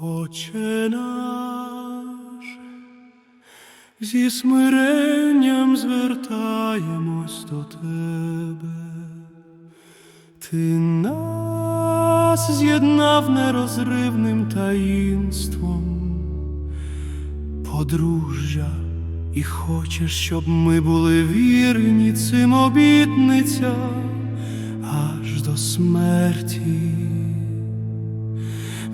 Отче наш, зі смиренням звертаємось до Тебе. Ти нас з'єднав нерозривним таїнством подружжя, і хочеш, щоб ми були вірні цим обітницям аж до смерті.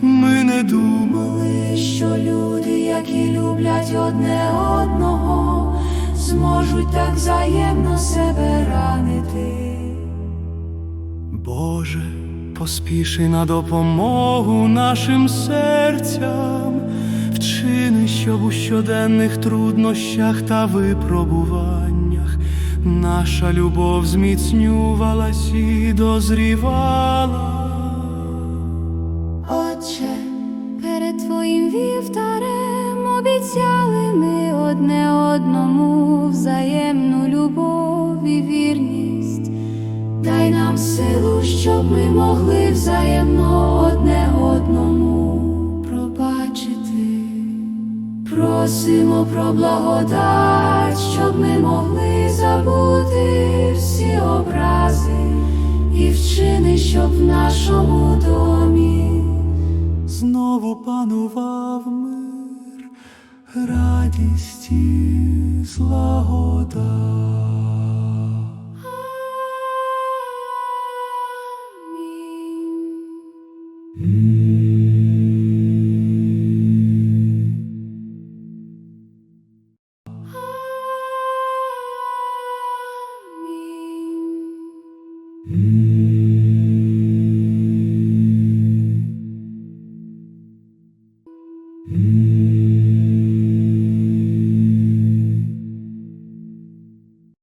Ми не думали, що люди, які люблять одне одного, зможуть так взаємно себе ранити. Боже, поспіши на допомогу нашим серцям, вчини, щоб у щоденних труднощах та випробуваннях наша любов зміцнювалась і дозрівала. Отче, перед Твоїм вівтарем обіцяли ми одне одному взаємну любов і вірність. Дай нам силу, щоб ми могли взаємно одне одному пробачити. Просимо про благодать, щоб ми могли забути всі образи і вчини, щоб в нашому домі Знову панував мир, радість і злагода. Амінь. Mm.